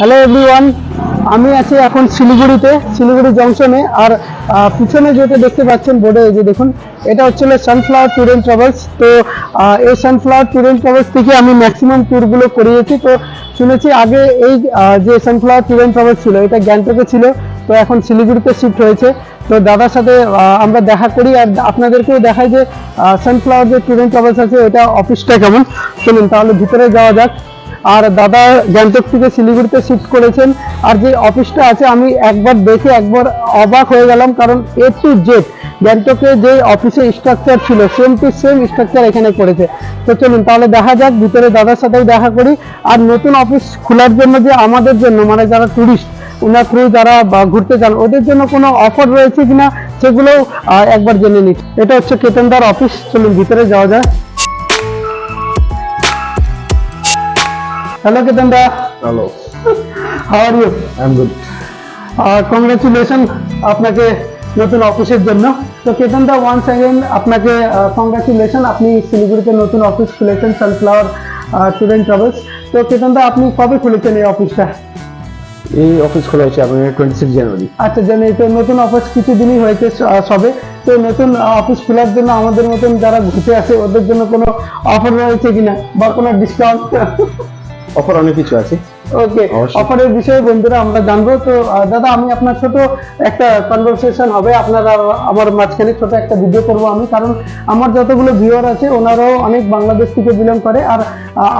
Hello everyone আমি আছি এখন শিলিগুড়িতে, শিলিগুড়ি জংশনে আর পিছনে যেটা দেখতে পাচ্ছেন বোর্ডে যে দেখুন, এটা হচ্ছে সানফ্লাওয়ার ট্যুর অ্যান্ড ট্রাভেলস তো এই সানফ্লাওয়ার ট্যুর অ্যান্ড ট্রাভেলস থেকে আমি ম্যাক্সিমাম ট্যুরগুলো করিয়েছি। তো, শুনেছি আগে এই যে সানফ্লাওয়ার ট্যুর অ্যান্ড ট্রাভেলস ছিল, এটা গ্যাংটকে ছিল। তো, এখন শিলিগুড়িতে শিফট হয়েছে। তো, দাদার সাথে আমরা দেখা করি। আর আপনাদেরকেও দেখাই যে সানফ্লাওয়ার যে ট্যুর অ্যান্ড ট্রাভেলস আছে এটা অফিসটা কেমন। চলুন, তাহলে ভিতরে যাওয়া যাক। আর দাদা গ্যাংটক থেকে শিলিগুড়িতে শিফট করেছেন। আর যে অফিসটা আছে, আমি একবার দেখে একবার অবাক হয়ে গেলাম, কারণ এ টু জেড গ্যাংটকে যে অফিসের স্ট্রাকচার ছিল সেম টু সেম স্ট্রাকচার এখানে করেছে। তো চলুন, তাহলে দেখা যাক, ভিতরে দাদার সাথেও দেখা করি। আর নতুন অফিস খোলার জন্য যে আমাদের জন্য মানে যারা ট্যুরিস্ট ওনার থ্রু যারা ঘুরতে যান, ওদের জন্য কোনো অফার রয়েছে কিনা, সেগুলো একবার জেনে নিই। এটা হচ্ছে কেতনদার অফিস চলুন, ভিতরে যাওয়া যায় hello কেতনদা hello how are you I am good congratulation আপনাকে নতুন অফিসের জন্য। তো কেতন দা ওয়ান্স অ্যাগেন আপনাকে কংগ্রেচুলেশন আপনি শিলিগুড়িতে নতুন অফিস খুলেছেন সানফ্লাওয়ার স্টুডেন্ট ট্রাভেলস তো কেতন দা আপনি কবে খুলেছেন এই অফিসটা এই অফিস খোলা হয়েছে আপনার টোয়েন্টি সিক্স জানুয়ারি আচ্ছা জানি তো নতুন অফিস কিছুদিনই হয়েছে সবে। তো নতুন অফিস খোলার জন্য আমাদের মতন যারা ঘুরতে আসে ওদের জন্য কোনো অফার রয়েছে কিনা? বা কোনো ডিসকাউন্ট অফার অনেক কিছু আছে। ওকে অফারের বিষয়ে বন্ধুরা আমরা জানব। তো দাদা আমি আপনার ছোট একটা কনভারসেশন হবে। আপনার আমার মাঝখানে ছোট একটা ভিডিও করব আমি। কারণ আমার যতগুলো ভিউয়ার আছে ওনারাও অনেক বাংলাদেশ থেকে বিলং করে। আর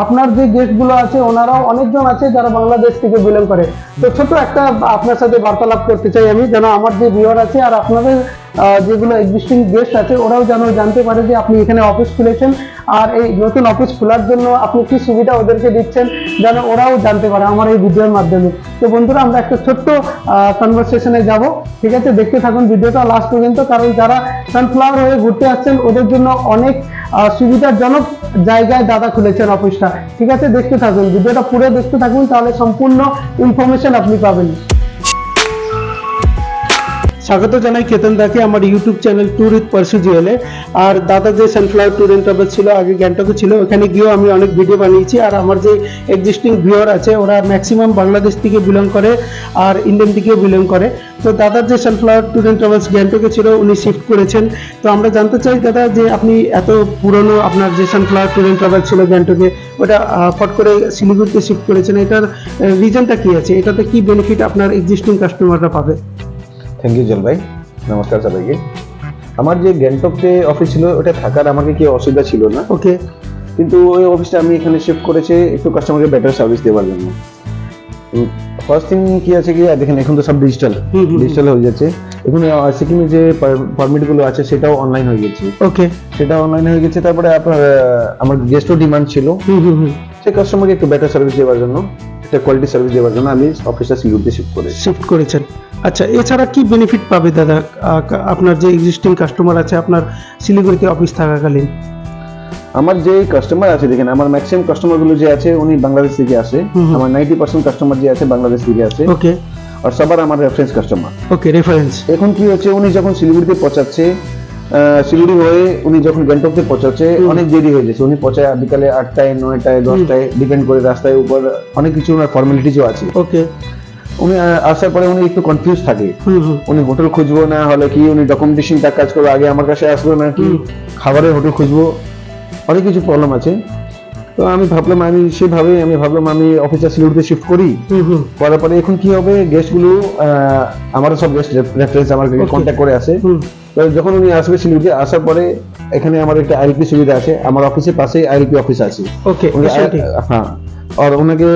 আপনার যে গেস্টগুলো আছে ওনারাও অনেকজন আছে যারা বাংলাদেশ থেকে বিলং করে। তো ছোট একটা আপনার সাথে বার্তালাপ করতে চাই আমি যেন আমার যে ভিউয়ার আছে আর আপনাদের যেগুলো এক্সিস্টিং গেস্ট আছে ওরাও যেন জানতে পারে যে আপনি এখানে অফিস খুলেছেন। আর এই নতুন অফিস খোলার জন্য আপনি কি সুবিধা ওদেরকে দিচ্ছেন যেন ওরাও জানতে পারে আমার এই ভিডিওর মাধ্যমে। তো বন্ধুরা, আমরা একটা ছোট্ট কনভারসেশনে যাব, ঠিক আছে? দেখতে থাকুন ভিডিওটা লাস্ট পর্যন্ত, কারণ যারা সানফ্লাওয়ার হয়ে ঘুরতে আসছেন, ওদের জন্য অনেক সুবিধাজনক জায়গায় দাদা খুলেছেন অফিসটা ঠিক আছে? দেখতে থাকুন, ভিডিওটা পুরো দেখতে থাকুন, তাহলে সম্পূর্ণ ইনফরমেশন আপনি পাবেন। স্বাগত জানাই কেতন দাকে, আমার YouTube channel tour with Parsu জুয়েলে আর দাদা যে সানফ্লাওয়ার ট্যুর অ্যান্ড ট্রাভেল ছিল, আগে গ্যাংটকে ছিল, ওখানে গিয়েও আমি অনেক ভিডিও বানিয়েছি। আর আমার যে এক্সিস্টিং ভিউয়ার আছে, ওরা ম্যাক্সিমাম বাংলাদেশ থেকে বিলং করে, আর ইন্ডিয়ান থেকেও বিলং করে। তো দাদার যে সানফ্লাওয়ার ট্যুর অ্যান্ড ট্রাভেলস গ্যাংটকে ছিল, উনি শিফট করেছেন। তো আমরা জানতে চাই, দাদা, যে আপনি এত পুরনো আপনার যে সানফ্লাওয়ার ট্যুর অ্যান্ড ট্রাভেল ছিল গ্যাংটকে ওটা ফট করে শিলিগুড়িতে শিফট করেছেন। এটার রিজনটা কি আছে? এটাতে কি বেনিফিট আপনার এক্সিস্টিং কাস্টমাররা পাবে? থ্যাংক ইউ জল ভাই নমস্কার সবাইকে। আমার যে গ্যাংটক যে অফিস ছিল ওটা থাকার আমাকে কি অসুবিধা ছিল না। ওকে কিন্তু ওই অফিসটা আমি এখানে শিফট করেছি একটু কাস্টমারকে বেটার সার্ভিস দেওয়ার জন্য। ফার্স্ট থিং কি আছে কি দেখেন এখন তো সব ডিজিটাল। ডিজিটাল হয়ে যাচ্ছে। এখন সিকিমে যে পারমিটগুলো আছে সেটাও অনলাইন হয়ে গেছে। ওকে সেটা অনলাইন হয়ে গেছে তারপরে আপনার আমার গেস্টও ডিমান্ড ছিল। সেই কাস্টমারকে একটু বেটার সার্ভিস দেওয়ার জন্য। কোয়ালিটি সার্ভিস দেওয়ার জন্য আমি অফিসটা শিফট করেছি। শিফট করেছেন। আচ্ছা এছাড়া কি বেনিফিট পাবে দাদা? আপনার যে এক্সিস্টিং কাস্টমার আছে আপনার শিলিগুড়িতে অফিস থাকাকালীন? আমার যে কাস্টমার আছে দেখেন আমার ম্যাক্সিমাম কাস্টমারগুলো যে আছে উনি বাংলাদেশ থেকে আসে। আমার নাইনটি পার্সেন্ট কাস্টমার যে আছে বাংলাদেশ থেকে আসে। ওকে আর সবার আমার রেফারেন্স কাস্টমার ওকে রেফারেন্স এখন কি হচ্ছে উনি যখন শিলিগুড়িতে পৌঁছাচ্ছে শিলিগুড়ি হয়ে উনি যখন গ্যাংটকে পৌঁছাচ্ছে অনেক দেরি হয়ে যাচ্ছে উনি পৌঁছায় বিকালে আটটায় নয়টায় দশটায় ডিপেন্ড করে রাস্তায় উপর অনেক কিছু ওনার ফর্মালিটিজও আছে। ওকে। উনি আসার পরে উনি একটু কনফিউজ থাকে। উনি হোটেল খুঁজবো না হলে কি উনি ডকুমেন্টেশন কাজ করব আগে আমার কাছে আসলো না কি? খাবারের হোটেল খুঁজবো অনেক কিছু প্রবলেম আছে। তো আমি ভাবলাম আমি সেভাবে আমি ভাবলাম আমি অফিসটা শিলিগুড়িতে শিফট করি। করার পরে এখন কি হবে গেস্টগুলো আমার সব গেস্ট রেফারেন্স আমার কন্ট্যাক্ট করে আসে। যখন উনি আসবে শিলিগুড়িতে আসার পরে এখানে আমার একটা আইএলপি সুবিধা আছে। আমার অফিসের পাশেই আইএলপি অফিস আছে। ওকে হ্যাঁ আর ওনাকে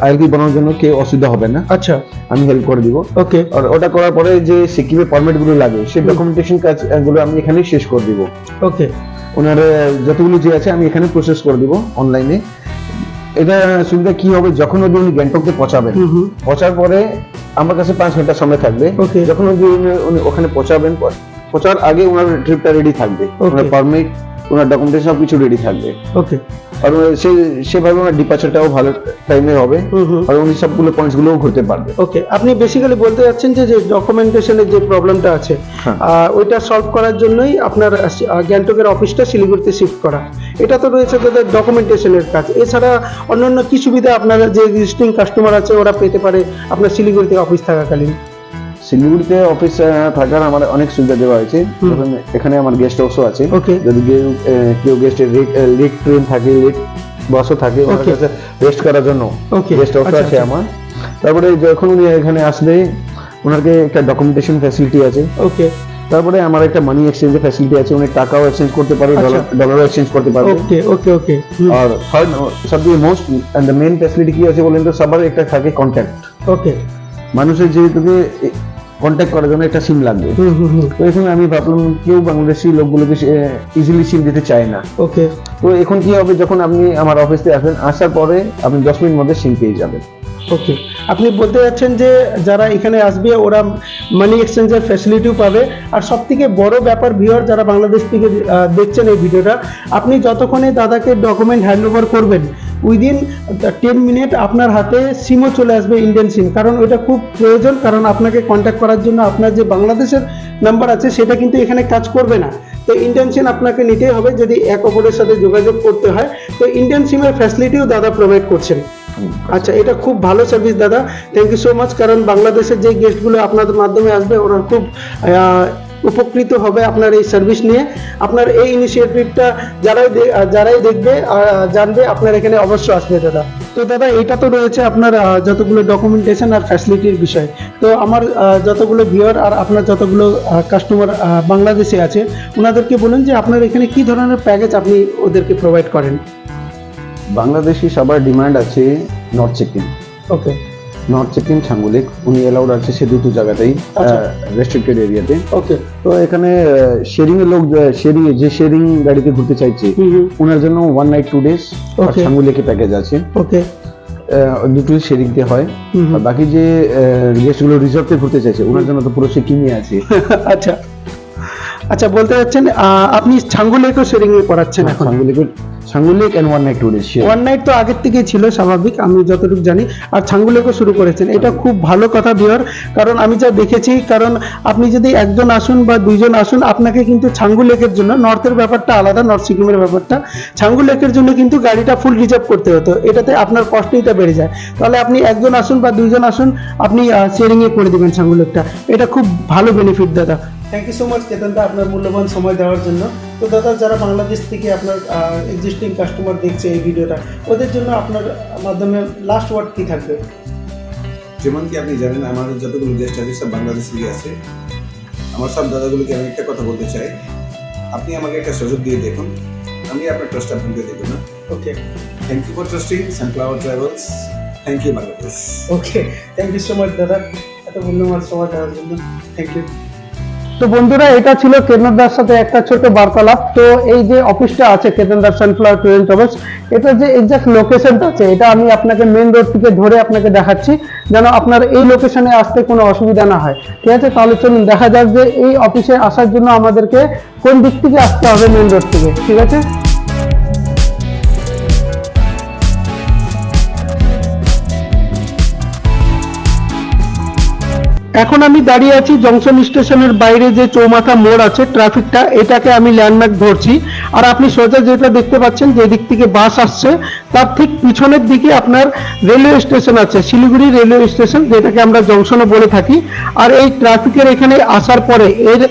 আইএলপি বানানোর জন্য কেউ অসুবিধা হবে না। আচ্ছা। আমি হেল্প করে দিব। ওকে। আর ওটা করার পরে যে সিকিমে পারমিটগুলো লাগে সেই। ডকুমেন্টেশন কাজগুলো আমি এখানেই শেষ করে দিব। ওকে। ওনার যতগুলো যে আছে আমি এখানে প্রসেস করে দিব অনলাইনে এটা সুবিধা কি হবে যখন অব্দি উনি গ্যাংটকে পৌঁছাবেন। পৌঁছার পরে আমার কাছে পাঁচ ঘণ্টা সময় থাকবে। যখন উনি- ওখানে পৌঁছাবেন পৌঁছার আগে ওনার ট্রিপটা রেডি থাকবে। পারমিট ওনার ডকুমেন্টেশন সব কিছু রেডি থাকবে। ওকে আর সে সেভাবে ওনার ডিপার্চারটাও ভালো টাইমে হবে। আর উনি সবগুলো পয়েন্টস গুলোও ঘুরতে পারবে। ওকে আপনি বেসিক্যালি বলতে যাচ্ছেন যে যে ডকুমেন্টেশনের যে প্রবলেমটা আছে হ্যাঁ। ওইটা সলভ করার জন্যই আপনার গ্যাংটকের অফিসটা শিলিগুড়িতে শিফট করা। এটা তো রয়েছে তাদের ডকুমেন্টেশনের কাজ। এছাড়া অন্যান্য কি সুবিধা আপনারা যে এক্সিস্টিং কাস্টমার আছে ওরা পেতে পারে আপনার শিলিগুড়িতে অফিস থাকাকালীন? শিলিগুড়িতে অফিস থাকার আমার অনেক সুবিধা দেওয়া হয়েছে। এখানে আমার গেস্ট হাউসও আছে। যদি কেউ গেস্টের লেট ট্রেন থাকে লেট বাসও থাকে ওনার কাছে রেস্ট করার জন্য গেস্ট হাউস আচ্ছা, আছে আচ্ছা। আমার। তারপরে যখন উনি এখানে আসবে ওনাকে একটা ডকুমেন্টেশন ফ্যাসিলিটি আছে। ওকে তারপরে আমার একটা মানি এক্সচেঞ্জের ফ্যাসিলিটি আছে উনি টাকাও এক্সচেঞ্জ করতে পারবে। ডলার ডলারও এক্সচেঞ্জ করতে পারবে। ওকে ওকে ওকে আর থার্ড সবথেকে most and the main facility কি আছে বলেন তো সবার একটা থাকে কন্ট্যাক্ট ওকে মানুষের যেহেতুকে কন্ট্যাক্ট করার জন্য একটা সিম লাগবে। তো এখানে আমি ভাবলাম কেউ বাংলাদেশি লোকগুলোকে ইজিলি সিম দিতে চায় না। ওকে তো এখন কি হবে? যখন আপনি আমার অফিসে আসবেন আসার পরে আপনি দশ মিনিট মধ্যে সিম পেয়ে যাবেন। ওকে আপনি বলতে যাচ্ছেন যে যারা এখানে আসবে, ওরা মানি এক্সচেঞ্জের ফ্যাসিলিটিও পাবে। আর সব থেকে বড় ব্যাপার ভিওর যারা বাংলাদেশ থেকে দেখছেন এই ভিডিওটা, আপনি যতক্ষণে দাদাকে ডকুমেন্ট হ্যান্ড ওভার করবেন উইদিন টেন মিনিট আপনার হাতে সিমও চলে আসবে ইন্ডিয়ান সিম কারণ ওইটা খুব প্রয়োজন, কারণ আপনাকে কন্ট্যাক্ট করার জন্য আপনার যে বাংলাদেশের নাম্বার আছে, সেটা কিন্তু এখানে কাজ করবে না। তো ইন্ডিয়ান সিম আপনাকে নিতেই হবে, যদি এক অপরের সাথে যোগাযোগ করতে হয়। তো ইন্ডিয়ান সিমের ফ্যাসিলিটিও দাদা প্রোভাইড করছেন। আচ্ছা। এটা খুব ভালো সার্ভিস দাদা। থ্যাংক ইউ সো মাচ কারণ বাংলাদেশের যে গেস্টগুলো আপনাদের মাধ্যমে আসবে, ওরা খুব উপকৃত হবে আপনার এই সার্ভিস নিয়ে। আপনার এই ইনিশিয়েটিভটা যারাই যারাই দেখবে জানবে, আপনার এখানে অবশ্যই আসবে দাদা। তো দাদা, এটা তো রয়েছে আপনার যতগুলো ডকুমেন্টেশন আর ফ্যাসিলিটির বিষয়। তো আমার যতগুলো ভিওর আর আপনার যতগুলো কাস্টমার বাংলাদেশে আছে, ওনাদেরকে বলুন যে আপনার এখানে কি ধরনের প্যাকেজ আপনি ওদেরকে প্রোভাইড করেন। বাংলাদেশি সবার ডিমান্ড আছে north Sikkim okay north Sikkim Changu lake উনি অ্যালাউড আছে সে দুটো জায়গাতেই। রেস্ট্রিক্টেড এরিয়াতে ওকে তো এখানে শেয়ারিং এর লোক শেয়ারিং যে শেয়ারিং গাড়িতে ঘুরতে চাইছে ওনার জন্য ওয়ান নাইট টু ডেজ. ছাঙ্গুলিকে প্যাকেজ আছে। ওকে দুটোই শেয়ারিং তে হয়। বাকি যে গেস্টগুলো রিসর্টে ঘুরতে চাইছে ওনার জন্য তো পুরো সিকিমই আছে। আচ্ছা। আচ্ছা বলতে চাচ্ছেন আপনি ছাঙ্গু লেকও শেয়ারিং এ করাচ্ছেন এখন? Changu lake Changu lake and one night to one night তো আগের থেকেই ছিল স্বাভাবিক আমি যতটুকু জানি। আর ছাঙ্গু লেকও শুরু করেছেন। এটা খুব ভালো কথা বিহার কারণ আমি যা দেখেছি কারণ আপনি যদি একজন আসুন বা দুইজন আসুন আপনাকে কিন্তু ছাঙ্গু লেকের জন্য নর্থের ব্যাপারটা আলাদা নর্থ সিকিমের ব্যাপারটা। ছাঙ্গু লেকের জন্য কিন্তু গাড়িটা ফুল রিজার্ভ করতে হতো। এটাতে আপনার কস্টিংটা বেড়ে যায়। তাহলে আপনি একজন আসুন বা দুইজন আসুন আপনি শেয়ারিং এ করে দিবেন ছাঙ্গু লেকটা। এটা খুব ভালো বেনিফিট দাদা। থ্যাংক ইউ সো মাচ কেতনদা আপনার মূল্যবান সময় দেওয়ার জন্য। তো দাদা যারা বাংলাদেশ থেকে আপনার এক্সিস্টিং কাস্টমার দেখছে এই ভিডিওটা ওদের জন্য আপনার মাধ্যমে লাস্ট ওয়ার্ড কী থাকবে? যেমন কি আপনি জানেন আমার যতগুলো গেস্ট আছে সব বাংলাদেশ থেকে আছে। আমার সব দাদাগুলোকে আমি একটা কথা বলতে চাই। আপনি আমাকে একটা সুযোগ দিয়ে দেখুন। আমি আপনার ট্রাস্ট আপনাকে দেবো না। Okay thank you for trusting Sunflower travels thank you Bangladesh okay thank you so much দাদা। এত মূল্যবান সময় দেওয়ার জন্য। থ্যাংক ইউ তো বন্ধুরা, এটা ছিল কেতনদার সাথে একটা ছোট বার্তালাপ। তো এই যে অফিসটা আছে কেতনদার সানফ্লাওয়ার ট্যুর ট্রাভেলস, এটা যে এক্সাক্ট লোকেশনটা আছে, এটা আমি আপনাকে মেন রোড থেকে ধরে আপনাকে দেখাচ্ছি, যেন আপনার এই লোকেশনে আসতে কোনো অসুবিধা না হয়। ঠিক আছে? তাহলে চলুন, দেখা যাক যে এই অফিসে আসার জন্য আমাদেরকে কোন দিক থেকে আসতে হবে মেন রোড থেকে। ঠিক আছে? এখন আমি দাঁড়িয়ে আছি জংশন স্টেশনের বাইরে যে চৌমাথা মোড় আছে, ট্রাফিকটা, এটাকে আমি ল্যান্ডমার্ক ধরছি। আর আপনি সোজা যেটা দেখতে পাচ্ছেন যে দিক থেকে বাস আসছে, তার ঠিক পিছনের দিকে আপনার রেলওয়ে স্টেশন আছে, শিলিগুড়ি রেলওয়ে স্টেশন, যেটাকে আমরা জংশনও বলে থাকি। আর এই ট্রাফিকের এখানে আসার পরে, এর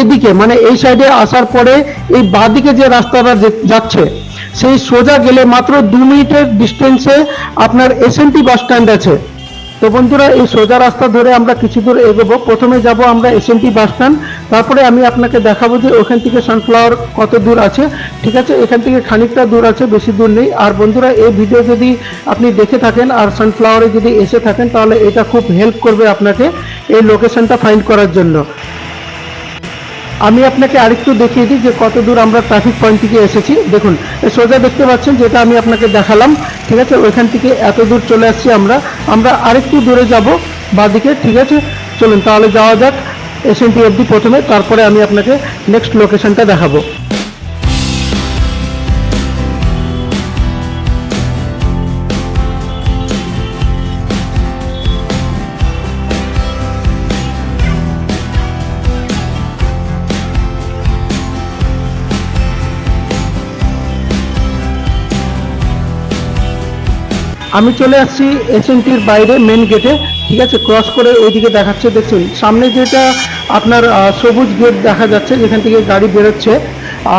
এদিকে মানে এই সাইডে আসার পরে এই বাঁদিকে যে রাস্তাটা যাচ্ছে, সেই সোজা গেলে মাত্র দু মিনিটের ডিস্টেন্সে আপনার এসএনটি বাস স্ট্যান্ড আছে। তো বন্ধুরা, এই সোজা রাস্তা ধরে আমরা কিছু দূর এগোবো। প্রথমে যাব আমরা এসএনটি বাস স্ট্যান্ড। তারপরে আমি আপনাকে দেখাবো যে ওখান থেকে সানফ্লাওয়ার কত দূর আছে। ঠিক আছে, এখান থেকে খানিকটা দূর আছে, বেশি দূর নেই। আর বন্ধুরা, এই ভিডিও যদি আপনি দেখে থাকেন আর সানফ্লাওয়ারে যদি এসে থাকেন, তাহলে এটা খুব হেল্প করবে আপনাকে এই লোকেশনটা ফাইন্ড করার জন্য। আমি আপনাকে আরেকটু দেখিয়ে দিই যে কত দূর আমরা ট্রাফিক পয়েন্ট থেকে এসেছি। দেখুন, সোজা দেখতে পাচ্ছেন যেটা আমি আপনাকে দেখালাম, ঠিক আছে? ওইখান থেকে এত দূর চলে আসছি আমরা। আমরা আরেকটু দূরে যাব বাদিকে, ঠিক আছে? চলুন, তাহলে যাওয়া যাক এসএনটি অবধি প্রথমে, তারপরে আমি আপনাকে নেক্সট লোকেশনটা দেখাবো। আমি চলে আসছি এসএনটির বাইরে মেন গেটে ঠিক আছে? ক্রস করে ওইদিকে দেখাচ্ছে দেখুন সামনে যেটা আপনার সবুজ গেট দেখা যাচ্ছে, যেখান থেকে গাড়ি বেরোচ্ছে,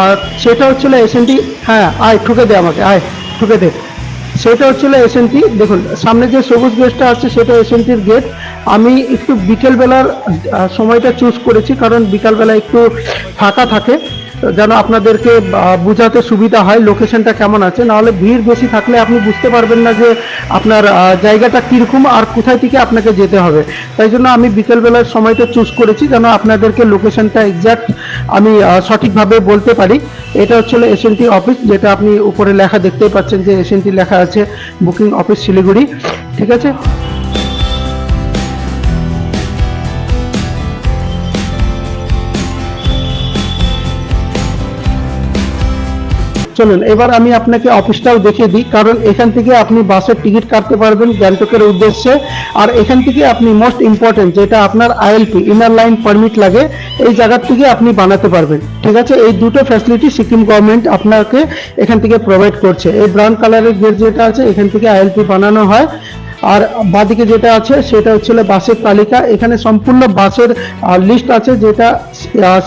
আর সেটা হচ্ছিল এসএনটি হ্যাঁ আয়, ঠুকে দে আমাকে, আয়, ঠুকে দে। সেটা হচ্ছিল এসএনটি দেখুন, সামনে যে সবুজ গেটটা আছে, সেটা এসএনটির গেট আমি একটু বিকেলবেলার সময়টা চুজ করেছি, কারণ বিকালবেলা একটু ফাঁকা থাকে। যেন আপনাদেরকে বোঝাতে সুবিধা হয় লোকেশনটা কেমন আছে। নাহলে ভিড় বেশি থাকলে আপনি বুঝতে পারবেন না যে আপনার জায়গাটা কীরকম আর কোথায় থেকে আপনাকে যেতে হবে। তাই জন্য আমি বিকেলবেলার সময়টা চুজ করেছি যেন আপনাদেরকে লোকেশনটা এক্স্যাক্ট আমি সঠিকভাবে বলতে পারি। এটা হচ্ছিল এসএনটি অফিস যেটা আপনি উপরে লেখা দেখতেই পাচ্ছেন যে এসএনটি লেখা আছে বুকিং অফিস শিলিগুড়ি। ঠিক আছে? চলুন, এবার আমি আপনাকে অফিসটাও দেখে দিই, কারণ এখান থেকে আপনি বাসের টিকিট কাটতে পারবেন গ্যাংটকের উদ্দেশ্যে। আর এখান থেকে আপনি মোস্ট ইম্পর্টেন্ট যেটা আপনার আইএলপি ইনার লাইন পারমিট লাগে, এই জায়গার থেকে আপনি বানাতে পারবেন। ঠিক আছে? এই দুটো ফ্যাসিলিটি সিকিম গভর্নমেন্ট আপনাকে এখান থেকে প্রোভাইড করছে। এই ব্রাউন কালারের গেট যেটা আছে, এখান থেকে আইএলপি বানানো হয়। আর বাদিকে যেটা আছে, সেটা হচ্ছে বাসের তালিকা। এখানে সম্পূর্ণ বাসের লিস্ট আছে যেটা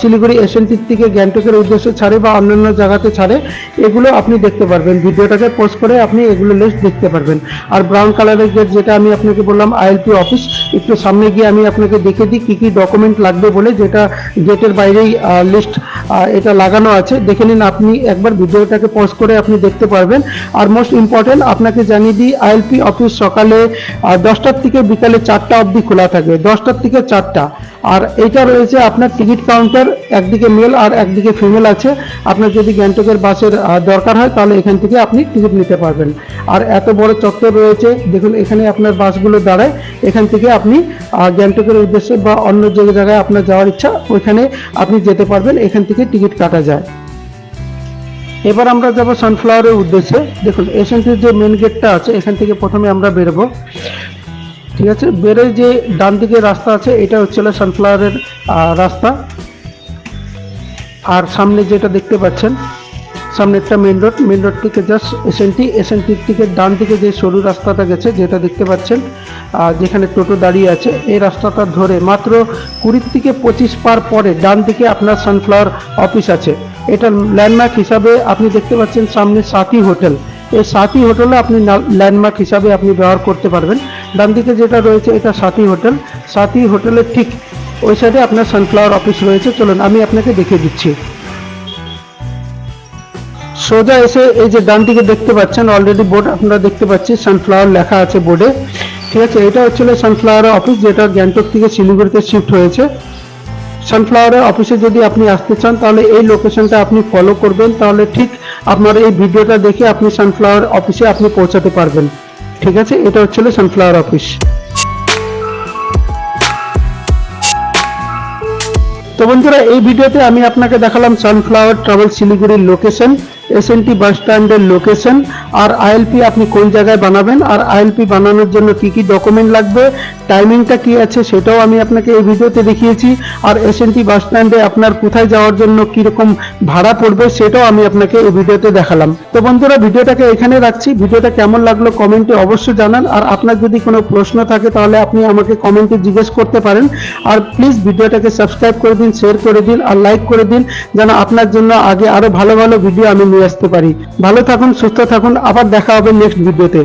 শিলিগুড়ি এসএনটির থেকে গ্যাংটকের উদ্দেশ্যে ছাড়ে বা অন্যান্য জায়গাতে ছাড়ে। এগুলো আপনি দেখতে পারবেন। ভিডিওটাকে পোস্ট করে আপনি এগুলো লিস্ট দেখতে পারবেন। আর ব্রাউন কালারের গেট যেটা আমি আপনাকে বললাম আইএলপি অফিস একটু সামনে গিয়ে আমি আপনাকে দেখে দিই কী কী ডকুমেন্ট লাগবে বলে, যেটা গেটের বাইরেই লিস্ট এটা লাগানো আছে। দেখে নিন আপনি একবার ভিডিওটাকে পোস্ট করে আপনি দেখতে পারবেন। আর মোস্ট ইম্পর্টেন্ট আপনাকে জানিয়ে দিই আইএলপি অফিস সকালে দশটার থেকে বিকালে চারটা অবধি খোলা থাকে। দশটার থেকে চারটা। আর এইটা রয়েছে আপনার টিকিট কাউন্টার একদিকে মেল আর একদিকে ফিমেল আছে। আপনার যদি গ্যাংটকের বাসের দরকার হয়, তাহলে এখান থেকে আপনি টিকিট নিতে পারবেন। আর এত বড় চত্বর রয়েছে, দেখুন এখানে আপনার বাসগুলো দাঁড়ায়। এখান থেকে আপনি গ্যাংটকের উদ্দেশ্যে বা অন্য যে জায়গায় আপনার যাওয়ার ইচ্ছা, ওইখানে আপনি যেতে পারবেন। এখান থেকে টিকিট কাটা যায়। এবার আমরা যাব সানফ্লাওয়ারের উদ্দেশ্যে। দেখুন এসএনটির যে মেন গেটটা আছে এখান থেকে প্রথমে আমরা বেরোবো। ঠিক আছে? বেরোয় যে ডান দিকে রাস্তা আছে এটা হচ্ছে সানফ্লাওয়ারের রাস্তা। আর সামনে যেটা দেখতে পাচ্ছেন সামনে একটা মেন রোড মেন রোড থেকে জাস্ট এসএনটি এসএনটির থেকে ডান দিকে যে সরু রাস্তাটা গেছে যেটা দেখতে পাচ্ছেন আহ, যেখানে টোটো দাঁড়িয়ে আছে এই রাস্তাটা ধরে মাত্র কুড়ির থেকে পঁচিশ পার পরে ডান দিকে আপনার সানফ্লাওয়ার অফিস আছে। এটা ল্যান্ডমার্ক হিসাবে আপনি দেখতে পাচ্ছেন সামনে সাথী হোটেল। এই সাথী হোটেলে আপনি ল্যান্ডমার্ক হিসাবে আপনি ব্যবহার করতে পারবেন। ডান দিকে যেটা রয়েছে, এটা সাথী হোটেল। সাথী হোটেলের ঠিক ওই সাইডে আপনার সানফ্লাওয়ার অফিস রয়েছে। চলুন, আমি আপনাকে দেখিয়ে দিচ্ছি। সোজা এসে এই যে ডান দিকে দেখতে পাচ্ছেন অলরেডি বোর্ড আপনারা দেখতে পাচ্ছি সানফ্লাওয়ার লেখা আছে বোর্ডে ঠিক আছে, এটা হচ্ছিল সানফ্লাওয়ার অফিস যেটা গ্যাংটক থেকে শিলিগুড়িতে শিফট হয়েছে। সানফ্লাওয়ারের অফিসে যদি আপনি আসতে চান, তাহলে এই লোকেশনটা আপনি ফলো করবেন। তাহলে ঠিক আপনার এই ভিডিওটা দেখে আপনি সানফ্লাওয়ার অফিসে আপনি পৌঁছাতে পারবেন। ঠিক আছে? এটা হচ্ছিল সানফ্লাওয়ার অফিস তো বন্ধুরা, এই ভিডিওতে আমি আপনাকে দেখালাম সানফ্লাওয়ার ট্রাভেল শিলিগুড়ির লোকেশন এসএনটি বাস স্ট্যান্ডের লোকেশন আর আইএলপি আপনি কোন জায়গায় বানাবেন আর আইএলপি বানানোর জন্য কি কি ডকুমেন্ট লাগবে টাইমিংটা কি আছে সেটাও আমি আপনাকে এই ভিডিওতে দেখিয়েছি। আর এসএনটি বাস স্ট্যান্ডে আপনার কোথায় যাওয়ার জন্য কীরকম ভাড়া পড়বে সেটাও আমি আপনাকে এই ভিডিওতে দেখালাম। তো বন্ধুরা, ভিডিওটাকে এখানে রাখছি। ভিডিওটা কেমন লাগল কমেন্টে অবশ্যই জানান। আর আপনার যদি কোনো প্রশ্ন থাকে তাহলে আপনি আমাকে কমেন্টে জিজ্ঞেস করতে পারেন। আর প্লিজ ভিডিওটাকে সাবস্ক্রাইব করে দিন শেয়ার করে দিন, আর লাইক করে দিন, যেন আপনার জন্য আগে আরও ভালো ভালো ভিডিও আমি নিয়ে আসতে পারি। ভালো থাকুন সুস্থ থাকুন। আবার দেখা হবে নেক্সট ভিডিওতে